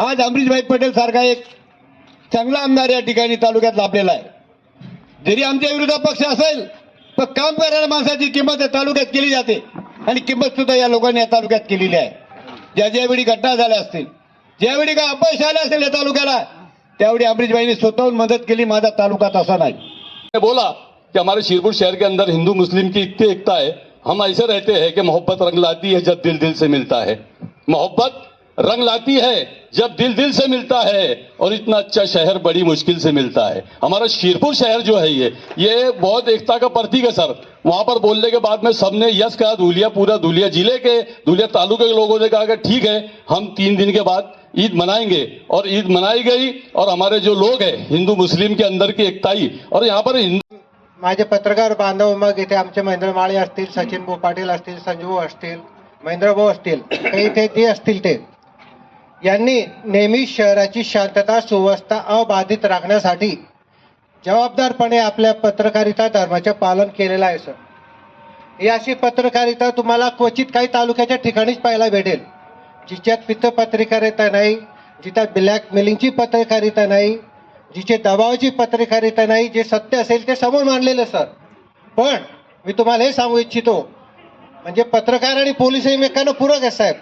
आज अमरीशभाई पटेल सारखा एक चांगला आमदार या ठिकाणी तालुक्यात लाभलेला आहे. जरी आमच्या विरोधात पक्ष असेल पण काम करणाऱ्या माणसाची किंमत या तालुक्यात केली जाते. आणि किंमत सुद्धा या लोकांनी या तालुक्यात केलेली आहे. ज्या ज्यावेळी घटना झाल्या असतील ज्यावेळी काय अपयश आले असेल या तालुक्याला त्यावेळी अमरीशभाईंनी स्वतःहून मदत केली माझा तालुका तसा नाही. बोला कि हमारे शिरपुर शहर के अंदर हिंदू मुस्लिम की इतनी एकता है। हम ऐसे रहते हैं कि मोहब्बत रंग लाती है जब दिल दिल से मिलता है। मोहब्बत रंग लाती है जब दिल दिल से मिलता है और इतना अच्छा शहर बड़ी मुश्किल से मिलता है। हमारा शिरपुर शहर जो है ये ये बहुत एकता का प्रतीक है सर। वहां पर बोलने के बाद में सबने यस कहा धुलिया पूरा धुलिया जिले के धुलिया तालुके के लोगों ने कहा कि ठीक है हम तीन दिन के बाद ईद मनाएंगे। और ईद मनाई गई और हमारे जो लोग हैं हिंदू मुस्लिम के अंदर की एकताई और यहाँ पर हिंदू माझे पत्रकार बांधव मग इथे आमचे महेंद्र माळे असतील सचिन भाऊ पाटील असतील संजू असतील महेंद्र भाऊ असतील ते इथे जे असतील ते. यांनी नेहमी शहराची शांतता सुव्यवस्था अबाधित राखण्यासाठी जबाबदारपणे आपल्या पत्रकारिता धर्माचे पालन केलेलं आहे सर. ही अशी पत्रकारिता तुम्हाला क्वचित काही तालुक्याच्या ठिकाणीच पाहायला भेटेल. जिच्यात पित्तपत्रिकारिता नाही जिच्यात ब्लॅकमेलिंगची पत्रकारिता नाही जिचे दबावाची पत्रकारिता नाही जे सत्य असेल ते समोर मांडलेलं सर. पण मी तुम्हाला हे सांगू इच्छितो म्हणजे पत्रकार आणि पोलीस एकमेकांना पूरक आहे साहेब.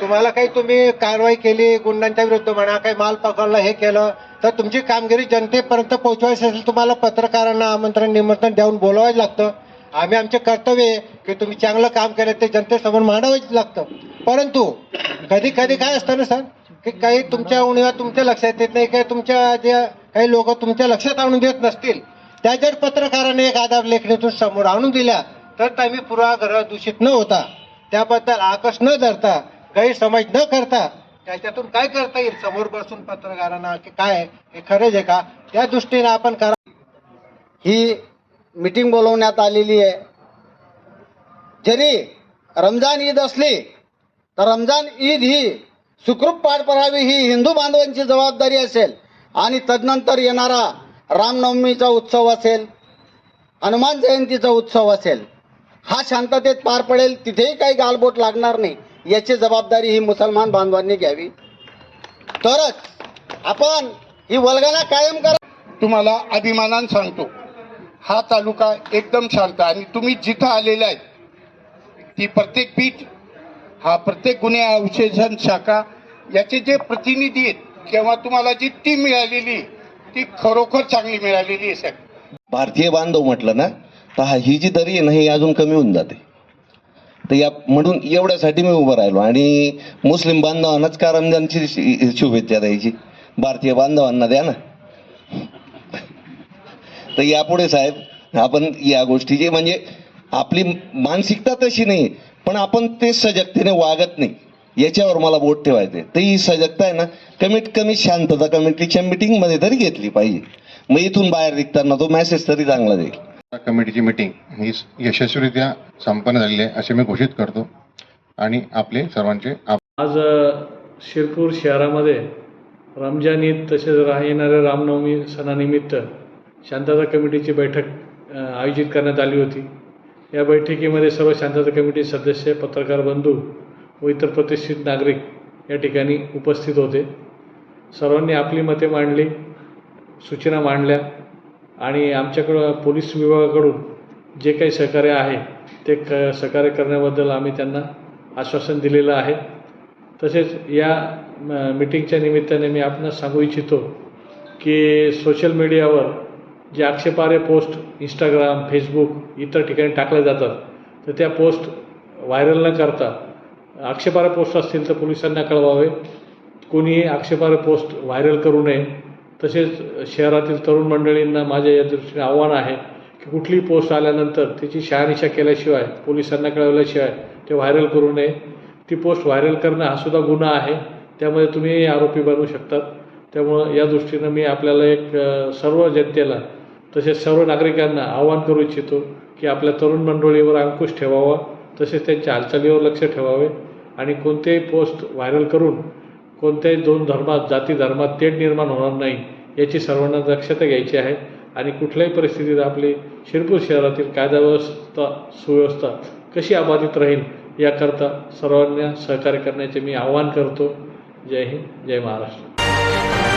तुम्हाला काही तुम्ही कारवाई केली गुंडांच्या विरुद्ध म्हणा काही माल पकडला हे केलं तर तुमची कामगिरी जनतेपर्यंत पोहोचवायची असेल तुम्हाला पत्रकारांना आमंत्रण निमंत्रण देऊन बोलावायचं लागतं. आम्ही आमचे कर्तव्य आहे की तुम्ही चांगलं काम केलं ते जनतेसमोर मांडावंच लागतं. परंतु कधी कधी काय असतं ना सर की काही तुमच्या उणीवा तुमच्या लक्षात येत नाही काही तुमच्या जे काही लोक तुमच्या लक्षात आणून देत नसतील. त्या जर पत्रकाराने एक आधार लेखणीतून समोर आणून दिल्या तर तुम्ही पूर्वाग्रह दूषित न होता त्याबद्दल आकस न धरता गैरसमज न करता त्याच्यातून काय करता येईल? समोर बसून पत्रकारांना की काय हे खरंच आहे का? त्या दृष्टीने आपण करा. ही मीटिंग बोलवण्यात आलेली आहे. जरी रमजान ईद असली तर रमजान ईद ही सुखरूप पार पडावी ही हिंदू बांधवांची जबाबदारी असेल. आणि तदनंतर येणारा रामनवमीचा उत्सव असेल हनुमान जयंतीचा उत्सव असेल हा शांततेत पार पडेल तिथेही काही गालबोट लागणार नाही. याची जबाबदारी ही मुसलमान बांधवांनी घ्यावी. तरच आपण ही वल्गना कायम करा. तुम्हाला अभिमानानं सांगतो हा तालुका एकदम शांत आणि तुम्ही जिथं आलेले आहेत ती प्रत्येक पीठ हा प्रत्येक गुन्हे औषधन शाखा याचे जे प्रतिनिधी आहेत किंवा तुम्हाला जी टीम मिळालेली ती खरोखर चांगली मिळालेली आहे साहेब. भारतीय बांधव म्हटलं ना तर हा ही जी दरी आहे ना ही अजून कमी होऊन जाते. तर या म्हणून एवढ्यासाठी मी उभं राहिलो. आणि मुस्लिम बांधवांनाच का रमजानची शुभेच्छा द्यायची. भारतीय बांधवांना द्या ना. तर यापुढे साहेब आपण या गोष्टीची म्हणजे आपली मानसिकता तशी नाही पण आपण ते सजगतेने वागत नाही. याच्यावर मला बोट ठेवायचे तर ही सजगता आहे ना कमीत कमी शांतता कमिटीच्या मिटिंगमध्ये तरी घेतली पाहिजे. मग इथून बाहेर निघताना तो मेसेज तरी चांगला जाईल कमिटीची मीटिंग ही यशस्वीरित्या संपन्न झालेली आहे असे मी घोषित करतो. आणि आपले सर्वांचे आज शिरपूर शहरामध्ये रमजान ईद तसेच येणाऱ्या रामनवमी सणानिमित्त शांतता कमिटीची बैठक आयोजित करण्यात आली होती. या बैठकीमध्ये सर्व शांतता कमिटी सदस्य पत्रकार बंधू व इतर प्रतिष्ठित नागरिक या ठिकाणी उपस्थित होते. सर्वांनी आपली मते मांडली सूचना मांडल्या. आणि आमच्याकडं पोलीस विभागाकडून जे काही सहकार्य आहे ते क सहकार्य करण्याबद्दल आम्ही त्यांना आश्वासन दिलेलं आहे. तसेच या मिटिंगच्या मीटिंगच्या निमित्ताने मी आपणास सांगू इच्छितो की सोशल मीडियावर जे आक्षेपार्ह पोस्ट इंस्टाग्राम फेसबुक इतर ठिकाणी टाकल्या जातात तर त्या पोस्ट व्हायरल न करता आक्षेपार्ह पोस्ट असतील तर पोलिसांना कळवावे. कोणीही आक्षेपार्ह पोस्ट व्हायरल करू नये. तसेच शहरातील तरुण मंडळींना माझ्या या दृष्टीने आव्हान आहे की कुठलीही पोस्ट आल्यानंतर त्याची शहानिशा केल्याशिवाय पोलिसांना कळवल्याशिवाय ते व्हायरल करू नये. ती पोस्ट व्हायरल करणं हा सुद्धा गुन्हा आहे. त्यामुळे तुम्ही आरोपी बनू शकतात. त्यामुळं या दृष्टीनं मी आपल्याला एक सर्व जनतेला तसेच सर्व नागरिकांना आवाहन करू इच्छितो की आपल्या तरुण मंडळीवर अंकुश ठेवावा तसेच त्यांच्या हालचालीवर लक्ष ठेवावे आणि कोणतेही पोस्ट व्हायरल करून कोणत्याही दोन धर्मात जाती धर्मात तेढ निर्माण होणार नाही याची सर्वांना दक्षता घ्यायची आहे. आणि कुठल्याही परिस्थितीत आपली शिरपूर शहरातील कायदा व्यवस्था सुव्यवस्था कशी अबाधित राहील याकरता सर्वांना सहकार्य करण्याचे मी आवाहन करतो. जय हिंद जय महाराष्ट्र.